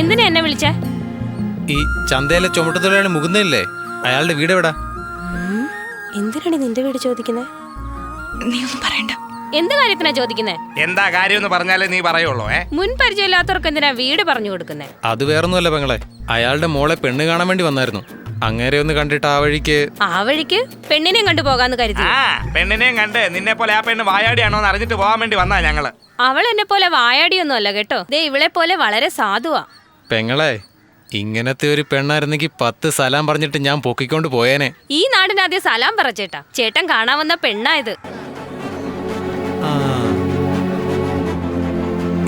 എന്തിനാ എന്നെ വിളിച്ചേ? ഈ ചന്തയിലെ ചുമട്ടുതൊഴിലാളി മുകുന്നില്ലേ അയാളുടെ വീട് എവിടാ? എന്തിനാണ് നിന്റെ വീട് ചോദിക്കുന്നത് നീ ഒന്നും പറയണ്ട. എന്ത് കാര്യത്തിനാ ചോദിക്കുന്നേ? എന്താ കാര്യം എന്ന് പറഞ്ഞാലേ നീ പറയുള്ളൂ ഏ? മുൻ പരിചയമില്ലാത്തവർക്ക് എന്തിനാ വീട് പറഞ്ഞു കൊടുക്കുന്നേ? അത് വേറൊന്നുമല്ല പെങ്ങളെ. അയാളുടെ മോളെ പെണ്ണ് കാണാൻ വേണ്ടി വന്നായിരുന്നു. അങ്ങേരെ ഒന്ന് കണ്ടിട്ട് ആ വഴിക്ക്. ആ വഴിക്ക് പെണ്ണിനെയും കണ്ടു പോകാന്ന് കരുതി. ആ പെണ്ണിനെയും കണ്ട് നിന്നെ പോലെ ആ പെണ്ണ് വായാടിയാണോ എന്ന് അറിഞ്ഞിട്ട് പോകാൻ വേണ്ടി വന്നാ ഞങ്ങൾ. അവൾ എന്നെ പോലെ വായാടിയൊന്നും അല്ല കേട്ടോ. ദേ ഇവളെ പോലെ വളരെ സാധുവാ. പെങ്ങളെ ഇങ്ങനത്തെ ഒരു പെണ്ണായിരുന്നെങ്കിൽ പത്ത് സലാം പറഞ്ഞിട്ട് ഞാൻ പൊക്കിക്കൊണ്ട് പോയേനെ. ഈ നാടിന് ആദ്യം സലാം പറ ചേട്ടാ. ചേട്ടൻ കാണാൻ വന്ന പെണ്ണായത്.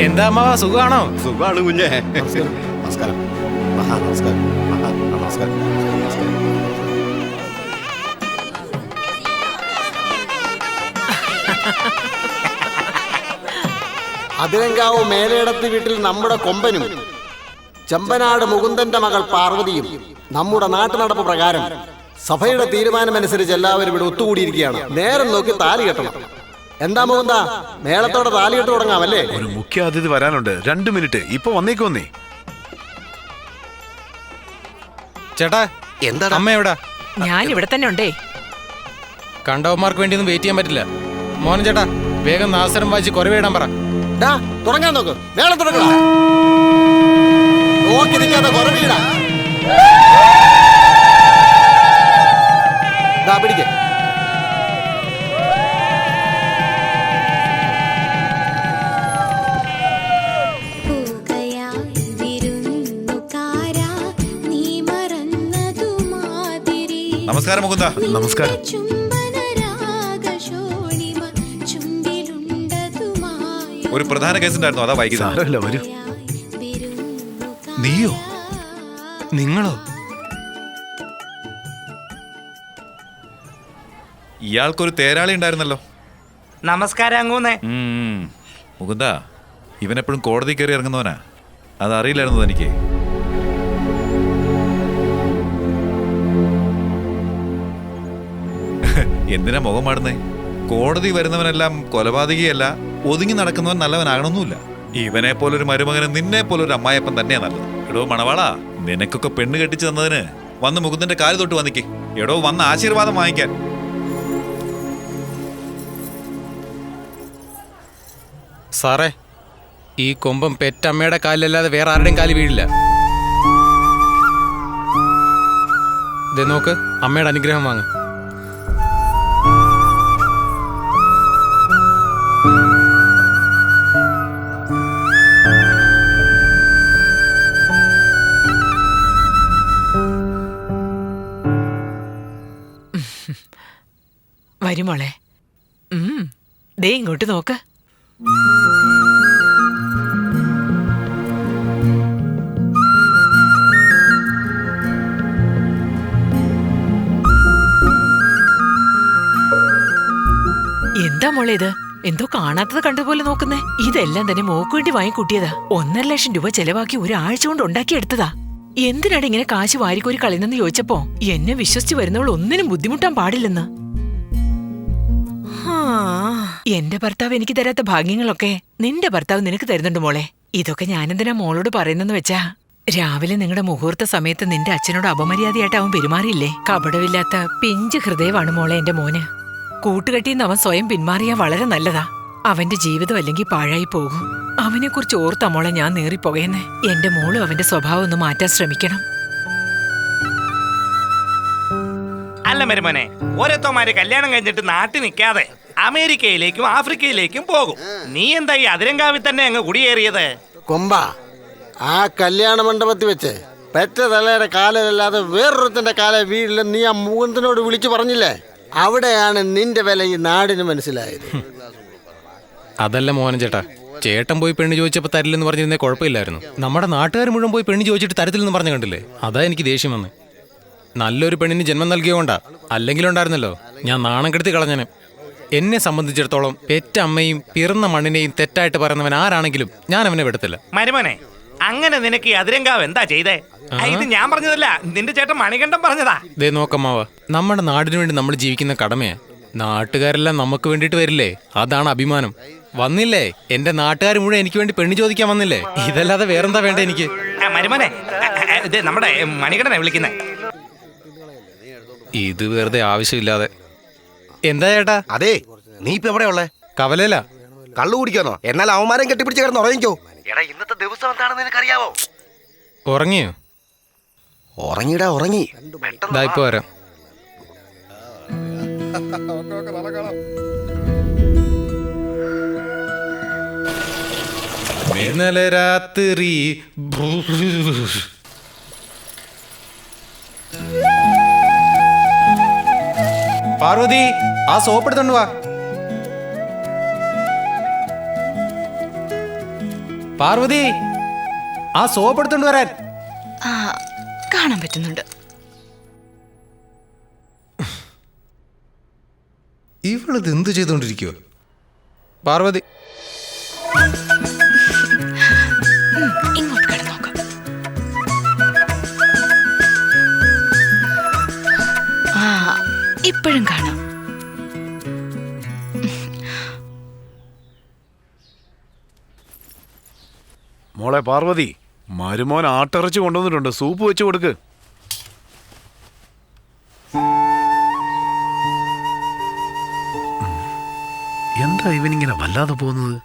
എന്താ അമ്മാവാ സുഖമാണോ സുഖമാണ് കുഞ്ഞേ. നമസ്കാരം. നമസ്കാരം. നമസ്കാരം. നമസ്കാരം. അതിരങ്കാവ് മേലേടത്ത് വീട്ടിൽ നമ്മുടെ കൊമ്പനും ചെമ്പനാട് മുകുന്ദന്റെ മകൾ പാർവതിയും നമ്മുടെ നാട്ടുനടപ്പ് പ്രകാരം സഭയുടെ തീരുമാനമനുസരിച്ച് എല്ലാവരും ഇവിടെ ഒത്തുകൂടിയിരിക്കുകയാണ്. നേരം നോക്കി താലി കെട്ടണം. എന്താ മുകുന്ദ? മേളത്തോടെ താലി കെട്ട് തുടങ്ങാമല്ലേ? ഒരു മുഖ്യ അതിഥി വരാനുണ്ട്. രണ്ട് മിനിറ്റ്. ഇപ്പൊ വന്നേക്കോന്നേ ചേട്ടാ എന്താ അമ്മ എവിടാ? ഞാൻ ഇവിടെ തന്നെ ഉണ്ടേ. കണ്ടവന്മാർക്ക് വേണ്ടി ഒന്നും വെയിറ്റ് ചെയ്യാൻ പറ്റില്ല. മോഹൻ ചേട്ടാ വേഗം നാസരം വായിച്ച് കുറവിടാൻ പറ. തുടങ്ങാൻ നോക്ക്. മേളം തുടങ്ങണ. നോക്കി നിൽക്കാതെ പിടിക്ക്. മറന്നതു നമസ്കാരം മുകുന്ദ. നമസ്കാരം. ഒരു പ്രധാന കേസ് ഉണ്ടായിരുന്നു അതാ വൈകി സാരമില്ല വരൂ. നീയോ? നിങ്ങളോ? ഇയാൾക്കൊരു തേരാളി ഉണ്ടായിരുന്നല്ലോ. നമസ്കാരം അങ്ങൂന്നേ. മുകുന്ദ ഇവനെപ്പോഴും കോടതി കയറി ഇറങ്ങുന്നവനാ. അതറിയില്ലായിരുന്നു അറിയില്ലായിരുന്നു എനിക്ക് എന്തിനാ മുഖം മാടുന്നേ? കോടതി വരുന്നവനെല്ലാം കൊലപാതകിയല്ല ഒതുങ്ങി നടക്കുന്നവൻ നല്ലവനാകണമെന്നില്ല ഇവനെ പോലൊരു മരുമകന് നിന്നെ പോലൊരു അമ്മായപ്പൻ തന്നെയാ നല്ലത്. എടോ മണവാളാ നിനക്കൊക്കെ പെണ്ണ് കെട്ടിച്ചു തന്നതിന് വന്ന് മുകുന്ദന്റെ കാൽ തൊട്ട് വന്നിക്ക്. എടോ വന്ന് ആശീർവാദം വാങ്ങിക്കാൻ. സാറേ ഈ കൊമ്പം പെറ്റമ്മയുടെ കാലിലല്ലാതെ വേറെ ആരുടെയും കാൽ വീഴില്ല. നോക്ക് അമ്മയുടെ അനുഗ്രഹം വാങ്ങ്. വരുമോളെ ദേ ഇങ്ങോട്ട് നോക്ക്. എന്താ മോളെ ഇത്? എന്തോ കാണാത്തത് കണ്ടതുപോലെ നോക്കുന്നേ. ഇതെല്ലാം തന്നെ മോക്ക് വേണ്ടി വാങ്ങിക്കൂട്ടിയതാ. ഒന്നര ലക്ഷം രൂപ ചെലവാക്കി ഒരാഴ്ച കൊണ്ട് ഉണ്ടാക്കിയെടുത്തതാ. എന്തിനാണ് ഇങ്ങനെ കാശ് വാരിക്കോരി കളയുന്നെന്ന് ചോദിച്ചപ്പോ എന്നെ വിശ്വസിച്ച് വരുന്നവൾ ഒന്നിനും ബുദ്ധിമുട്ടാൻ പാടില്ലെന്ന്? എന്റെ ഭർത്താവ് എനിക്ക് തരാത്ത ഭാഗ്യങ്ങളൊക്കെ നിന്റെ ഭർത്താവ് നിനക്ക് തരുന്നുണ്ട് മോളെ. ഇതൊക്കെ ഞാനെന്തിനാ മോളോട് പറയുന്നെന്ന് വെച്ചാ? രാവിലെ നിങ്ങളുടെ മുഹൂർത്ത സമയത്ത് നിന്റെ അച്ഛനോട് അപമര്യാദയായിട്ട് അവൻ പെരുമാറിയില്ലേ? കപടമില്ലാത്ത പിഞ്ച് ഹൃദയമാണ് മോളെ എന്റെ മോന്. കൂട്ടുകെട്ടിന്ന് അവൻ സ്വയം പിന്മാറിയാ വളരെ നല്ലതാ. അവന്റെ ജീവിതം അല്ലെങ്കിൽ പാഴായി പോകും. അവനെക്കുറിച്ച് ഓർത്താ മോളെ ഞാൻ നേറിപ്പോകയെന്നേ എന്റെ മോളും അവന്റെ സ്വഭാവം ഒന്ന് മാറ്റാൻ ശ്രമിക്കണം. അല്ല മരുമോനെ ഓരോരുത്തമാര് കല്യാണം കഴിഞ്ഞിട്ട് നാട്ടിൽ നിൽക്കാതെ അമേരിക്കയിലേക്കും ആഫ്രിക്കയിലേക്കും പോകും. നീ എന്താ ഈ അതിരങ്കാവിൽ തന്നെ അങ്ങ് കുടിയേറിയത്? കൊമ്പ ആ കല്യാണ മണ്ഡപത്തിൽ വെച്ച് പെറ്റ തലയുടെ കാലിലല്ലാതെ വേറൊരുത്തിന്റെ കാല വീട്ടിൽ നീ ആ മുകുന്ദനോട് വിളിച്ചു പറഞ്ഞില്ലേ? അവിടെയാണ് നിന്റെ വില ഈ നാടിന് മനസ്സിലായത്. അതല്ല മോഹൻ ചേട്ടാ ചേട്ടൻ പോയി പെണ്ണ് ചോദിച്ചപ്പോൾ തരില്ലെന്ന് പറഞ്ഞിരുന്നേ കുഴപ്പമില്ലായിരുന്നു. നമ്മുടെ നാട്ടുകാർ മുഴുവൻ പോയി പെണ്ണ് ചോദിച്ചിട്ട് തരത്തില്ലെന്ന് പറഞ്ഞു കണ്ടില്ലേ? അതാ എനിക്ക് ദേഷ്യം വന്ന്. നല്ലൊരു പെണ്ണിന് ജന്മം നൽകിയോണ്ടാ അല്ലെങ്കിലുണ്ടായിരുന്നല്ലോ. ഞാൻ നാണം കെടുത്തി കളഞ്ഞന് എന്നെ സംബന്ധിച്ചിടത്തോളം പെറ്റ അമ്മയും പിറന്ന മണ്ണിനെയും തെറ്റായിട്ട് പറയുന്നവൻ ആരാണെങ്കിലും ഞാൻ അവനെ വിടത്തില്ല. മരുമോനെ അങ്ങനെ നിനക്ക് അതിരങ്കാവ് എന്താ ചെയ്തേ? ഇത് ഞാൻ പറഞ്ഞതല്ല. നിന്റെ ചേട്ടൻ മണികണ്ഠം പറഞ്ഞതാ. ദേ നോക്കമ്മാവ നമ്മുടെ നാടിനു വേണ്ടി നമ്മൾ ജീവിക്കുന്ന കടമയാ. നാട്ടുകാരെല്ലാം നമുക്ക് വേണ്ടിയിട്ട് വരില്ലേ? അതാണ് അഭിമാനം. വന്നില്ലേ? എന്റെ നാട്ടുകാർ മുഴുവൻ എനിക്ക് വേണ്ടി പെണ്ണ് ചോദിക്കാൻ വന്നില്ലേ? ഇതല്ലാതെ വേറെന്താ വേണ്ട എനിക്ക്? മരുമനെ നമ്മുടെ മണികണ്ഠനെ വിളിക്കുന്നത് ഇത് വെറുതെ ആവശ്യമില്ലാതെ. എന്താ ചേട്ടാ? അതെ നീ ഇപ്പൊ എവിടെ ഉള്ളേ? കവലല്ല കള്ളു കുടിക്കാനോ എന്നാൽ അവന്മാരം കെട്ടിപ്പിടിച്ച് കിടന്ന് ഉറങ്ങിക്കോ. എടാ ഇന്നത്തെ ദിവസം എന്താണെന്ന് നിനക്കറിയാവോ? ഉറങ്ങിയോ? ഉറങ്ങിടാ ഉറങ്ങി. ഇപ്പൊ വരാം. ഇന്നലെ രാത്രി. പാർവതി ആ സോപ്പ് എടുത്തോണ്ട് വാ. പാർവതി ആ സോപ്പ് എടുത്തോണ്ട് വരാൻ. ആ കാണാൻ പറ്റുന്നുണ്ട്. ഇവളിത് എന്ത് ചെയ്തോണ്ടിരിക്കുവോ? പാർവതി ഇപ്പോഴും കാണാം. മോളെ പാർവതി മരുമോൻ ആട്ടിറച്ചി കൊണ്ടുവന്നിട്ടുണ്ട്. സൂപ്പ് വെച്ച് കൊടുക്ക്. എന്താ ഇവനിങ്ങനെ വല്ലാതെ പോകുന്നത്?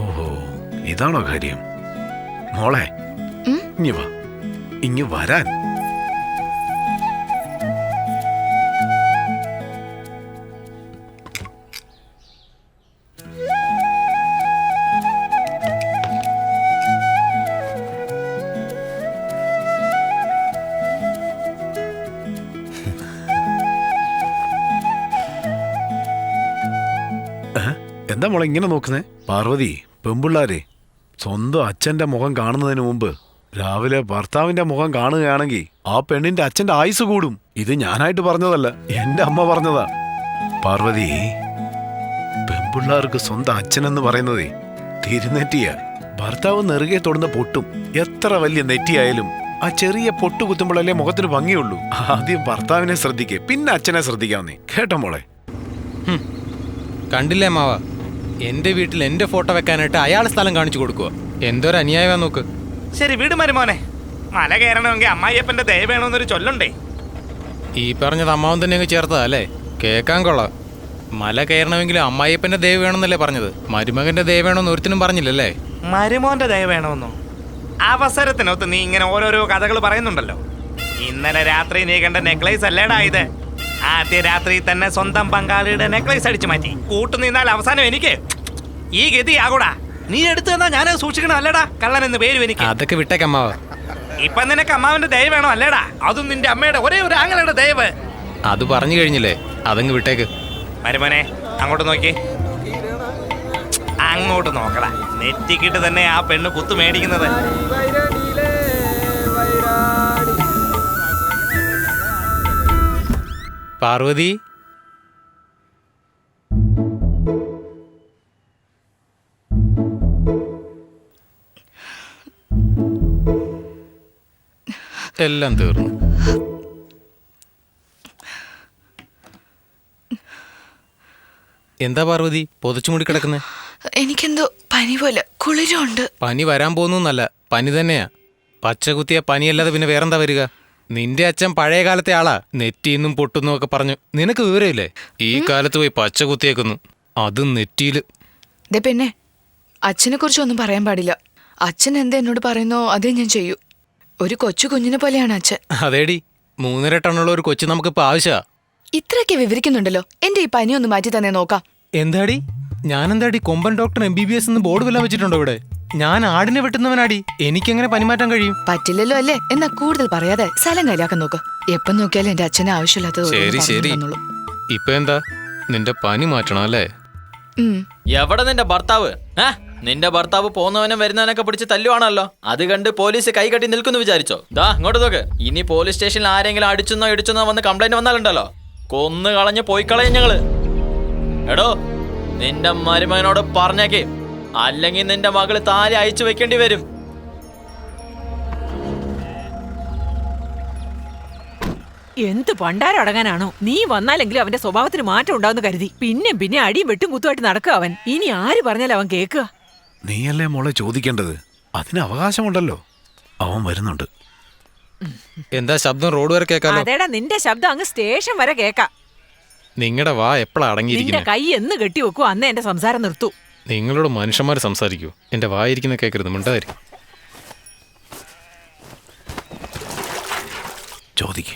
ഓഹോ ഇതാണോ കാര്യം? മോളെ. ഇനി വാ. ഇങ്ങ് വരാൻ. എന്താ മോളെ ഇങ്ങനെ നോക്കുന്നേ? പാർവതി പെമ്പിള്ളാരെ. സ്വന്തം അച്ഛന്റെ മുഖം കാണുന്നതിന് മുമ്പ് രാവിലെ ഭർത്താവിന്റെ മുഖം കാണുകയാണെങ്കിൽ ആ പെണ്ണിന്റെ അച്ഛന്റെ ആയുസ് കൂടും. ഇത് ഞാനായിട്ട് പറഞ്ഞതല്ല എന്റെ അമ്മ പറഞ്ഞതാ. പാർവതി പെൺപിള്ളാർക്ക് സ്വന്തം അച്ഛനെന്ന് പറയുന്നതേ തിരുനെറ്റിയ. ഭർത്താവ് നെറുകെ തൊടുന്ന പൊട്ടും. എത്ര വലിയ നെറ്റിയായാലും ആ ചെറിയ പൊട്ട് കുത്തുമ്പോഴല്ലേ മുഖത്തിന് ഭംഗിയുള്ളൂ. ആദ്യം ഭർത്താവിനെ ശ്രദ്ധിക്കേ പിന്നെ അച്ഛനെ ശ്രദ്ധിക്കാവുന്നേ. കേട്ടോ മോളെ. കണ്ടില്ലേ മാവ? എന്റെ വീട്ടിൽ എന്റെ ഫോട്ടോ വെക്കാനായിട്ട് അയാൾ സ്ഥലം കാണിച്ചു കൊടുക്കുക എന്തൊരു അന്യായമാ നോക്ക്. ശരി വീട് മരുമോനെ മല കയറണമെങ്കിൽ അമ്മായിയപ്പന്റെ ദയ വേണമെന്നൊരു ചൊല്ലുണ്ടേ. ഈ പറഞ്ഞത് അമ്മാവൻ തന്നെ അങ്ങ് ചേർത്തതാ അല്ലേ? കേൾക്കാൻ കൊള്ളാം. മല കയറണമെങ്കിൽ അമ്മായിയപ്പന്റെ ദയ വേണമെന്നല്ലേ പറഞ്ഞത്? മരുമകന്റെ ദയ വേണമെന്ന് ഒരുത്തിനും പറഞ്ഞില്ലല്ലേ? മരുമോന്റെ ദയ വേണമെന്നോ? അവസരത്തിനൊത്ത് നീ ഇങ്ങനെ ഓരോരോ കഥകൾ പറയുന്നുണ്ടല്ലോ. ഇന്നലെ രാത്രി നീ കണ്ട നെക്ലേസ് അല്ലേടാ ഇത്? ആദ്യ രാത്രി തന്നെ സ്വന്തം പങ്കാളിയുടെ നെക്ലേസ് അടിച്ചു മാറ്റി. കൂട്ടു നിന്നാൽ അവസാനം എനിക്ക് ഈ ഗതി ആകൂടാ. നീ എടുത്തു തന്നാ ഞാനത് സൂക്ഷിക്കണം അല്ലടാ. കള്ളൻ എന്ന് പേരും എനിക്ക്. അതൊക്കെ വിട്ടേക്ക് അമ്മാവ. ഇപ്പൊ നിനക്ക് അമ്മാവന്റെ ദയ വേണോ അല്ലേടാ. അതും നിന്റെ അമ്മയുടെ ഒരേ ഒരു ആങ്ങളുടെ ദയവ്. അത് പറഞ്ഞു കഴിഞ്ഞില്ലേ? അതങ്ങ് വിട്ടേക്ക്. മരുമോനെ അങ്ങോട്ട് നോക്കി. അങ്ങോട്ട് നോക്കടാ. നെറ്റിക്കിട്ട് തന്നെ ആ പെണ്ണ് കുത്തു മേടിക്കുന്നത്. പാർവതി? എല്ലാം തീർന്നു. എന്താ പാർവതി? പൊതച്ചു മൂടി കിടക്കുന്നേ? എനിക്കെന്തോ പനി പോലെ കുളിരുണ്ട്. പനി വരാൻ പോകുന്നല്ല പനി തന്നെയാ. പച്ച കുത്തിയ പനിയല്ലാതെ പിന്നെ വേറെന്താ വരിക? നിന്റെ അച്ഛൻ പഴയ കാലത്തെ ആളാ. നെറ്റിന്നും പൊട്ടുന്നു ഒക്കെ പറഞ്ഞു. നിനക്ക് വിവരമില്ലേ? ഈ കാലത്ത് പോയി പച്ച കുത്തിയേക്കുന്നു. അത് നെറ്റിയിൽ. ദേ പിന്നെ അച്ഛനെ കുറിച്ച് ഒന്നും പറയാൻ പാടില്ല. അച്ഛൻ എന്താ എന്നോട് പറയുന്നോ അതേ ഞാൻ ചെയ്യൂ. ഒരു കൊച്ചു കുഞ്ഞിനെ പോലെയാണ് അച്ഛൻ. അതേടി മൂന്നര ടണ്ണുള്ള ഒരു കൊച്ചു നമുക്കിപ്പോ ആവശ്യമാ. ഇത്രയൊക്കെ വിവരിക്കുന്നുണ്ടല്ലോ. എന്റെ ഈ പനി ഒന്ന് മാറ്റി തന്നെ നോക്കാം. എന്താടി? ഞാനെന്താടി കൊമ്പൻ doctor M B B S എന്ന് ബോർഡ് വല്ലതും വെച്ചിട്ടുണ്ടോ ഇവിടെ? ഞാൻ ആടിനെ വെട്ടുന്നവനാടി. എനിക്ക് എനിക്കെങ്ങനെ പനിമാറ്റാൻ കഴിയും? പറ്റില്ലല്ലോ അല്ലേ? എന്നാ കൂടുതൽ പറയാതെ സ്ഥലം കയ്യിലാക്കാൻ നോക്ക്. എപ്പം നോക്കിയാലും എന്റെ അച്ഛനെ ആവശ്യമില്ലാത്തത് ശരി ശരി. ഇപ്പൊ എന്താ? നിന്റെ പനി മാറ്റണം അല്ലേ? എവിടെ നിന്റെ ഭർത്താവ്? ഏ? നിന്റെ ഭർത്താവ് പോകുന്നവനും വരുന്നവനൊക്കെ പിടിച്ച് തല്ലുവാണല്ലോ. അത് കണ്ട് പോലീസ് കൈകെട്ടി നിൽക്കുന്നു വിചാരിച്ചോ? ദാ ഇങ്ങോട്ട് നോക്ക്. ഇനി പോലീസ് സ്റ്റേഷനിൽ ആരെങ്കിലും അടിച്ചെന്നോ ഇടിച്ചെന്നോ വന്ന് കംപ്ലൈന്റ് വന്നാലുണ്ടല്ലോ. കൊന്നു കളഞ്ഞ് പോയി കളയും ഞങ്ങൾ. എടോ നിന്റെ മരുമകനോട് പറഞ്ഞേക്കേ. അല്ലെങ്കിൽ നിന്റെ മകൾ താലി അയച്ചു വെക്കേണ്ടി വരും. എന്ത് പണ്ടാരടങ്ങാനാണോ നീ വന്നാലെങ്കിലും അവന്റെ സ്വഭാവത്തിന് മാറ്റം ഉണ്ടാവുന്ന കരുതി. പിന്നെ പിന്നെ അടിയും വെട്ടും കുത്തുമായിട്ട് നടക്കുക അവൻ. ഇനി ആര് പറഞ്ഞാലും അവൻ കേൾക്കുക. നീയല്ലേ മോളെ ചോദിക്കേണ്ടത്? അതിന് അവകാശമുണ്ടല്ലോ. അവൻ വരുന്നുണ്ട്. എന്താ ശബ്ദം റോഡ് വരെ കേൾക്കാം അതേടാ നിന്റെ ശബ്ദം അങ്ങ് സ്റ്റേഷൻ വരെ കേക്കാം നിങ്ങളുടെ വാ എപ്പോഴാ നിന്റെ അടങ്ങിയിരിക്കുന്നത് കൈ എന്ന് കെട്ടി വെക്കൂ അന്ന് എന്റെ സംസാരം നിർത്തു. നിങ്ങളോട് മനുഷ്യന്മാർ സംസാരിക്കൂ. എന്റെ വായിരിക്കുന്ന കേൾക്കരുത് മിണ്ടാരി ചോദിക്ക്.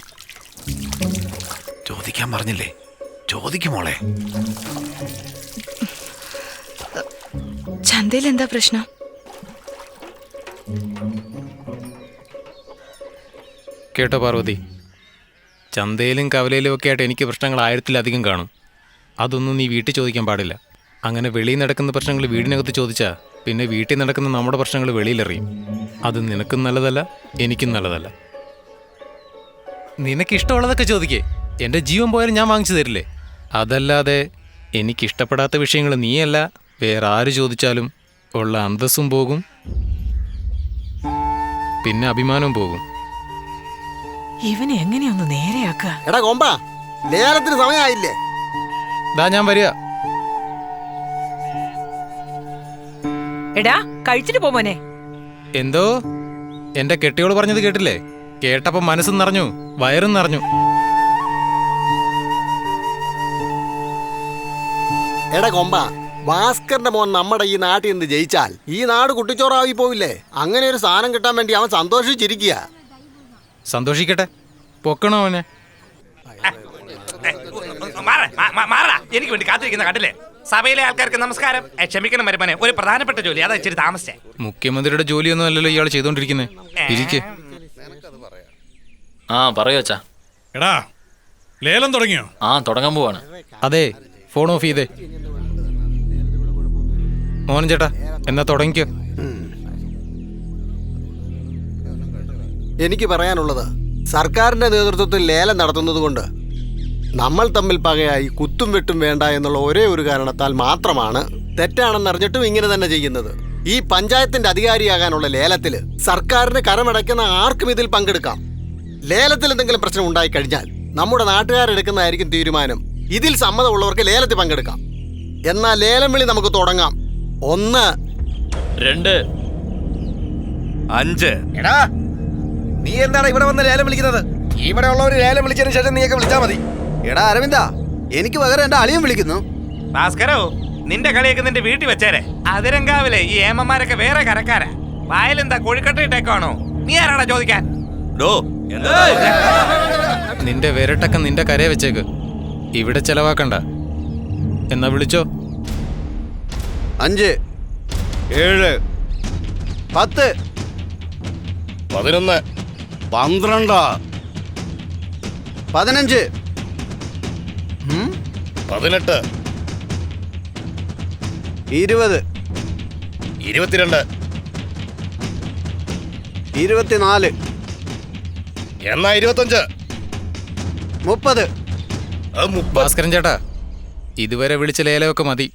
ചോദിക്കാൻ പറഞ്ഞില്ലേ? ചോദിക്കുമോളെ ചന്തയിൽ എന്താ പ്രശ്നം? കേട്ടോ പാർവതി. ചന്തയിലും കവലയിലും ഒക്കെ ആയിട്ട് എനിക്ക് പ്രശ്നങ്ങൾ ആയിരത്തിലധികം കാണും. അതൊന്നും നീ വീട്ടിൽ ചോദിക്കാൻ പാടില്ല. അങ്ങനെ വെളിയിൽ നടക്കുന്ന പ്രശ്നങ്ങൾ വീടിനകത്ത് ചോദിച്ചാൽ പിന്നെ വീട്ടിൽ നടക്കുന്ന നമ്മുടെ പ്രശ്നങ്ങൾ വെളിയിലറിയും. അത് നിനക്കും നല്ലതല്ല എനിക്കും നല്ലതല്ല. നിനക്കിഷ്ടമുള്ളതൊക്കെ ചോദിക്കേ. എന്റെ ജീവൻ പോയാലും ഞാൻ വാങ്ങിച്ചു തരില്ലേ? അതല്ലാതെ എനിക്കിഷ്ടപ്പെടാത്ത വിഷയങ്ങൾ നീയല്ല. വേറെ ആര് ചോദിച്ചാലും ഉള്ള അന്തസ്സും പോകും. പിന്നെ അഭിമാനവും പോകും. ഇവനെ എങ്ങനെയൊന്ന് നേരെയാക്കുക? എടാ കൊമ്പ. ലേലത്തിന് സമയമായില്ലേ ദാ ഞാൻ വരിക. എടാ കഴിച്ചിട്ട് പോ മോനെ. എന്തോ? എന്റെ കെട്ടിയോട് പറഞ്ഞത് കേട്ടില്ലേ? കേട്ടപ്പോ മനസ്സും നിറഞ്ഞു വയറും നിറഞ്ഞു. എടാ കൊമ്പ. ഭാസ്കറിന്റെ മോൻ നമ്മുടെ ഈ നാട്ടിൽ നിന്ന് ജയിച്ചാൽ ഈ നാട് കുട്ടിച്ചോറായി പോവില്ലേ? അങ്ങനെ ഒരു സാധനം കിട്ടാൻ വേണ്ടി അവൻ സന്തോഷിച്ചിരിക്കുക. സന്തോഷിക്കട്ടെ. പൊക്കണോ അവനെ. എനിക്ക് വേണ്ടി കാത്തിരിക്കുന്ന കണ്ടില്ലേ? സഭയിലെ ആൾക്കാർക്ക് നമസ്കാരം. ക്ഷമിക്കണം മരുമനെ. ഒരു പ്രധാനപ്പെട്ട ജോലി. അതാ ഇച്ചിരി താമസിച്ചേ. മുഖ്യമന്ത്രിയുടെ ജോലിയൊന്നും അല്ലല്ലോ ഇയാൾ ചെയ്തോണ്ടിരിക്കുന്നത് ഇരിക്കെ. ആ പറയോ അച്ഛാ. എടാ ലേലം തുടങ്ങിയോ? ആ തുടങ്ങാൻ പോവാണ്. അതെ ഫോൺ ഓഫ് ചെയ്തേ. മോഹൻ ചേട്ടാ എന്നാ തുടങ്ങിക്കോ. എനിക്ക് പറയാനുള്ളത് സർക്കാരിന്റെ നേതൃത്വത്തിൽ ലേലം നടത്തുന്നതുകൊണ്ട് നമ്മൾ തമ്മിൽ പകയായി കുത്തും വെട്ടും വേണ്ട എന്നുള്ള ഒരേ ഒരു കാരണത്താൽ മാത്രമാണ് തെറ്റാണെന്നറിഞ്ഞിട്ടും ഇങ്ങനെ തന്നെ ചെയ്യുന്നത്. ഈ പഞ്ചായത്തിന്റെ അധികാരിയാകാനുള്ള ലേലത്തിൽ സർക്കാരിന് കരമടയ്ക്കുന്ന ആർക്കും ഇതിൽ പങ്കെടുക്കാം. ലേലത്തിൽ എന്തെങ്കിലും പ്രശ്നം ഉണ്ടായി കഴിഞ്ഞാൽ നമ്മുടെ നാട്ടുകാരെടുക്കുന്നതായിരിക്കും തീരുമാനം. ഇതിൽ സമ്മതമുള്ളവർക്ക് ലേലത്തിൽ പങ്കെടുക്കാം. എന്നാൽ ലേലം വിളി നമുക്ക് തുടങ്ങാം. ഒന്ന് രണ്ട് അഞ്ച് എടാ നീ എന്താണ് ഇവിടെ വന്ന് ലേലം വിളിക്കുന്നത്? ഇവിടെ ഉള്ളവർ ലേലം വിളിച്ചതിന് ശേഷം നീയൊക്കെ വിളിച്ചാൽ മതി. എടാ അരവിന്ദ എനിക്ക് പകരം എന്റെ അളിയും വിളിക്കുന്നു. ഭാസ്കരോ നിന്റെ കളിയൊക്കെ നിന്റെ വീട്ടിൽ വെച്ചേരെ. അതിരങ്കാവിലെ ഈ ഏമ്മമാരൊക്കെ വേറെ കരക്കാരാ. വായലെന്താ കോഴിക്കട്ടയിട്ടേക്കാണോ നീ ആരാടാ ചോദിക്കാൻ? ഡോ നിന്റെ വിരട്ടൊക്കെ നിന്റെ കരയെ വെച്ചേക്ക്. ഇവിടെ ചെലവാക്കണ്ട. എന്നാ വിളിച്ചോ? അഞ്ച് ഏഴ് പത്ത്. പതിനൊന്ന്. പന്ത്രണ്ട്. പതിനഞ്ച്. പതിനെട്ട്. ഇരുപത്. ഇരുപത്തിരണ്ട്. ഇരുപത്തിനാല്. എന്നാ ഇരുപത്തഞ്ച്? മുപ്പത്. ഭാസ്കരൻ ചേട്ടാ ഇതുവരെ വിളിച്ച ലേലമൊക്കെ മതി.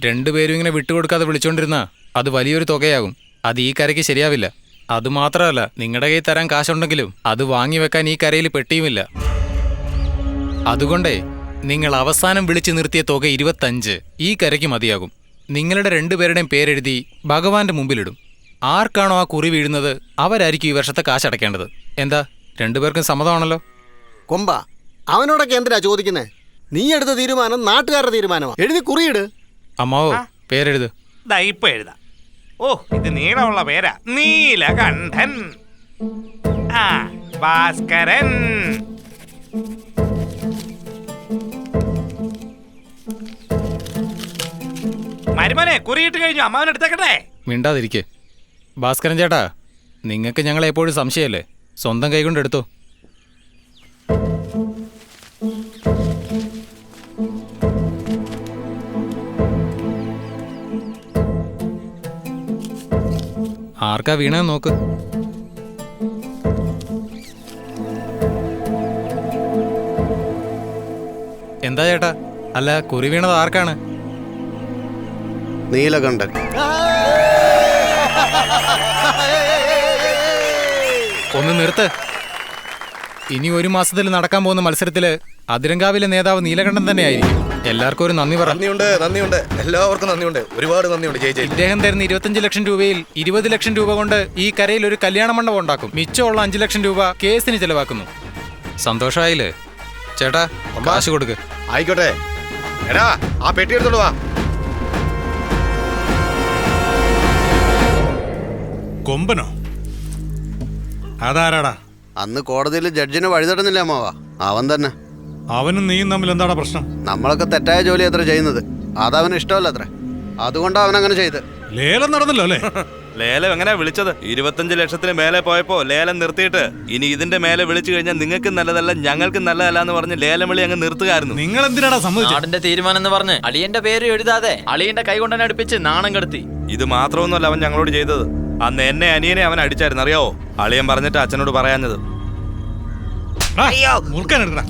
രണ്ടുപേരും ഇങ്ങനെ വിട്ടുകൊടുക്കാതെ വിളിച്ചോണ്ടിരുന്ന അത് വലിയൊരു തുകയാകും. അത് ഈ കരയ്ക്ക് ശരിയാവില്ല. അതുമാത്രമല്ല നിങ്ങളുടെ കയ്യിൽ തരാൻ കാശുണ്ടെങ്കിലും അത് വാങ്ങി വെക്കാൻ ഈ കരയിൽ പെട്ടിയുമില്ല. അതുകൊണ്ടേ നിങ്ങൾ അവസാനം വിളിച്ചു നിർത്തിയ തുക ഇരുപത്തഞ്ച് ഈ കരയ്ക്ക് മതിയാകും. നിങ്ങളുടെ രണ്ടുപേരുടെയും പേരെഴുതി ഭഗവാന്റെ മുമ്പിലിടും. ആർക്കാണോ ആ കുറി വീഴുന്നത് അവരായിരിക്കും ഈ വർഷത്തെ കാശ് അടയ്ക്കേണ്ടത്. എന്താ രണ്ടുപേർക്കും സമ്മതമാണല്ലോ? കൊമ്പ അവനോടൊക്കെ എന്തിനാ ചോദിക്കുന്നേ? നീ എടുത്ത തീരുമാനം നാട്ടുകാരുടെ തീരുമാനമാണ് എഴുതി കുറിയിട്. അമ്മാവോ പേരെഴുത്. ഇപ്പൊ എഴുതാം. ഓ ഇത് നീളമുള്ള പേരാ. നീലകണ്ഠൻ. ആ ഭാസ്കരൻ. മരുമനെ കുറിയിട്ട് കഴിഞ്ഞു. അമ്മാവൻ എടുത്തേക്കട്ടെ. മിണ്ടാതിരിക്കെ. ഭാസ്കരൻ ചേട്ടാ നിങ്ങൾക്ക് ഞങ്ങളെ എപ്പോഴും സംശയമല്ലേ സ്വന്തം കൈകൊണ്ട് എടുത്തോ. ആർക്കാ വീണെന്ന് നോക്ക്. എന്താ ചേട്ടാ? അല്ല കുറി വീണത് ആർക്കാണ്? നീലകണ്ഠൻ. ഒന്ന് നിർത്ത്. ഇനി ഒരു മാസത്തിൽ നടക്കാൻ പോകുന്ന മത്സരത്തിൽ അതിരങ്കാവിലെ നേതാവ് നീലകണ്ഠൻ തന്നെയായിരിക്കും. എല്ലാവർക്കും ഒരു നന്ദി പറ. നന്ദിയുണ്ട് നന്ദിയുണ്ട്. എല്ലാവർക്കും നന്ദിയുണ്ട്. ഒരുപാട് നന്ദിയുണ്ട് ജയ് ജയ്. ഇദ്ദേഹം തരുന്ന ഇരുപത്തഞ്ച് ലക്ഷം രൂപയിൽ ഇരുപത് ലക്ഷം രൂപ കൊണ്ട് ഈ കരയിൽ ഒരു കല്യാണ മണ്ഡപം ഉണ്ടാക്കും. മിച്ചമുള്ള അഞ്ചു ലക്ഷം രൂപ കേസിന് ചെലവാക്കുന്നു. സന്തോഷമായില്ലേ ചേട്ടാ കാശ് കൊടുക്ക്. ആയിക്കോട്ടെ. എടാ ആ പെട്ടി എടുത്തോളൂ വാ. കൊമ്പനോ? അതാരാടാ? അന്ന് കോടതിയിൽ ജഡ്ജിനെ വഴിതടന്നില്ല അമ്മാവാ? അവൻ തന്നെ. അവനും നീയും തമ്മിൽ എന്താടാ പ്രശ്നം? നമ്മളൊക്കെ തെറ്റായ ജോലി അത്ര ചെയ്യുന്നത്. അതവന് ഇഷ്ടമല്ല അത്ര അതുകൊണ്ടാണ് അവൻ അങ്ങനെ ചെയ്ത്. ലേലം നടന്നല്ലോ അല്ലേ? ലേലം എങ്ങനെയാ വിളിച്ചത്? ഇരുപത്തഞ്ച് ലക്ഷത്തിന് മേലെ പോയപ്പോ ലേലം നിർത്തിയിട്ട് ഇനി ഇതിന്റെ മേലെ വിളിച്ചു കഴിഞ്ഞാൽ നിങ്ങൾക്ക് നല്ലതല്ല ഞങ്ങൾക്ക് നല്ലതല്ല എന്ന് പറഞ്ഞ് ലേലം വിളി അങ്ങ് നിർത്തുകയായിരുന്നു നിങ്ങൾ എന്തിനാടാ നാടിന്റെ തീരുമാനം എന്ന് പറഞ്ഞ് അളിയന്റെ പേര് എഴുതാതെ അളിയന്റെ കൈ കൊണ്ടന്നെ അടുപ്പിച്ച് നാണം കെടുത്തി. ഇത് മാത്രമൊന്നുമല്ല അവൻ ഞങ്ങളോട് ചെയ്തത്. അന്ന് എന്നെ അനിയനെ അവൻ അടിച്ചായിരുന്നു. അറിയാവോ? അളിയൻ പറഞ്ഞിട്ട് അച്ഛനോട് പറയാഞ്ഞത്. മുൾക്കാൻ എടുക്കടാ.